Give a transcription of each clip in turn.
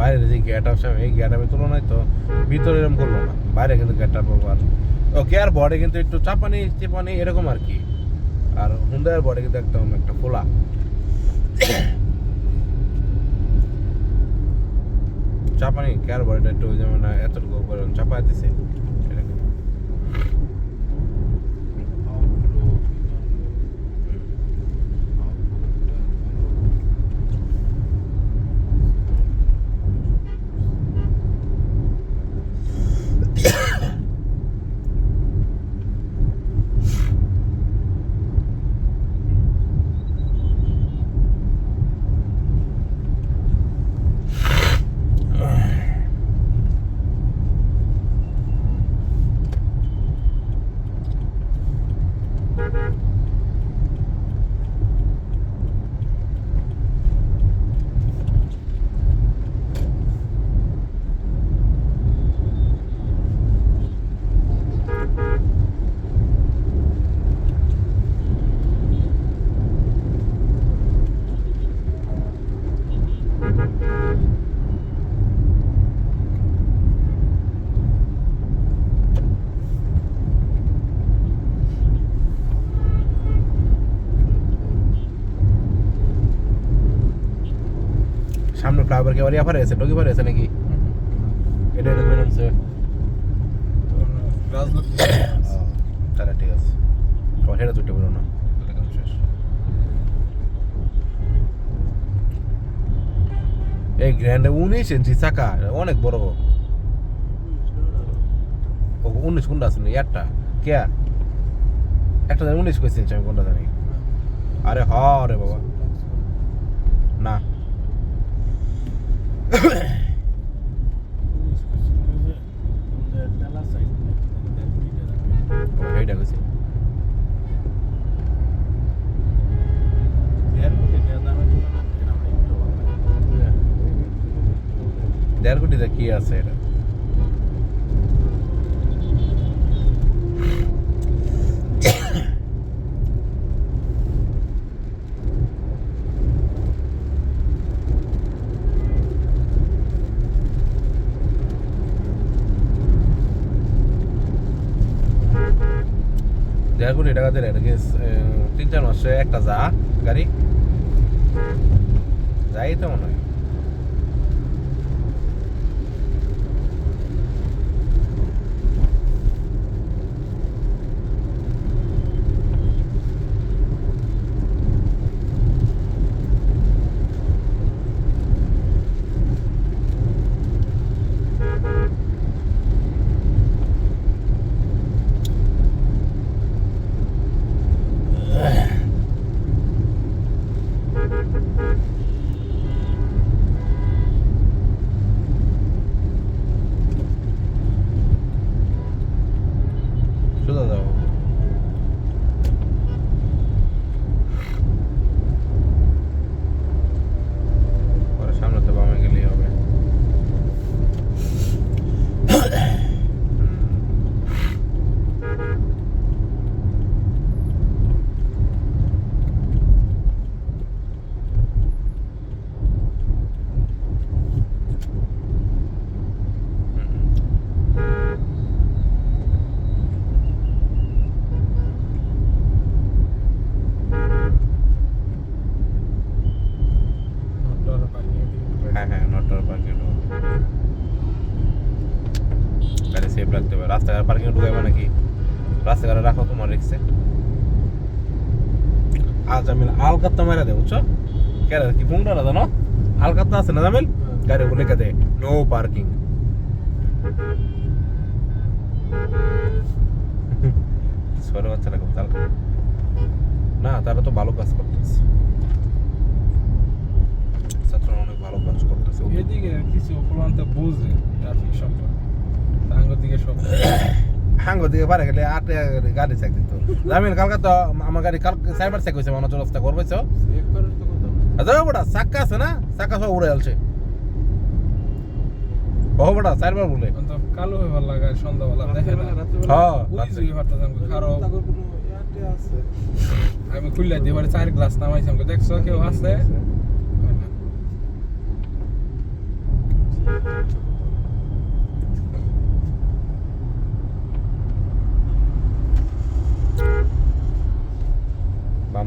বাইরের যে get up এই গেট আপের তুলনায় তো ভিতরে এরকম করল না। বাইরে কিন্তু গেট আপ আর ওকে আর বডি কিন্তু একটু চাপানি চেপানি এরকম আর কি। আর হুন্ডার বডি কিন্তু একদম একটা খোলা। চাপানি কেয়ার বডিটা একটু যেমন, এতটুকু করে সামনে ফ্লাইওভার কে বাড়ি আফার আছে ডগি পারে আছে নাকি? এটা এটা মেন আছে রাজলোক তাহলে ঠিক আছে। সেটা দুটো বলো না এই গ্র্যান্ড উনিশ ইঞ্চি চাকা অনেক বড় উনিশ কোনটা আছে না ইয়ারটা কেয়ার একটা উনিশ কইছি আমি কোনটা জানি। আরে হ রে বাবা না এইটা কইছি দেড় কোটিতে কি আছে এটা? দেড় কোটি টাকা দিলে এটা কি তিন চার মাসে একটা যা, গাড়ি? যাই তো মনে হয় সোজা যাও পরে সামনে তো বামে গেলেই হবে হ্যাঁ হ্যাঁ নটার পার্কিং গাড়ি সেফ রাস্তাঘাট পার্কিং ঢুকাইবে নাকি? রাস্তাঘাটে রাখো তোমার রিক্সে আজ আমি আলকাত্তা মেরা দে বুঝছ? কেন কি ফোনটা না জানো? আলকাত্তা আছে না জামিল? গাড়ি বলে কে নো পার্কিং সরে বাচ্চারা খুব না তারা তো ভালো কাজ করতেছে। ছাত্ররা অনেক ভালো কাজ করতেছে। এদিকে কিছু উপলব্ধ বুঝে ট্রাফিক সম্পর্কে। তাঙ্গর দিকে সব। হাঙ্গো দিকে পারে গেলে আটে গাড়ি চেক দিত। জামিন কালকে তো আমার গাড়ি কালকে সাইবার চেক হয়েছে মনে চলস্তা করবে তো চেক করার তো কথা যাও বড়া চাক্কা আছে না? চাক্কা সব উড়ে আলছে ও বড়া চারবার বলে। অন্ত কালো হয়ে ভালো লাগে সন্ধ্যাবেলা দেখে না। হ্যাঁ আমি খুললে দিয়ে এবারে চার গ্লাস নামাইছি আমাকে দেখছ কেউ আছে?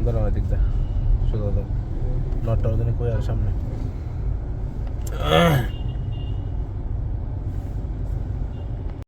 দাঁড়া দিক দা শুধু নটটা ওদের কই আর সামনে?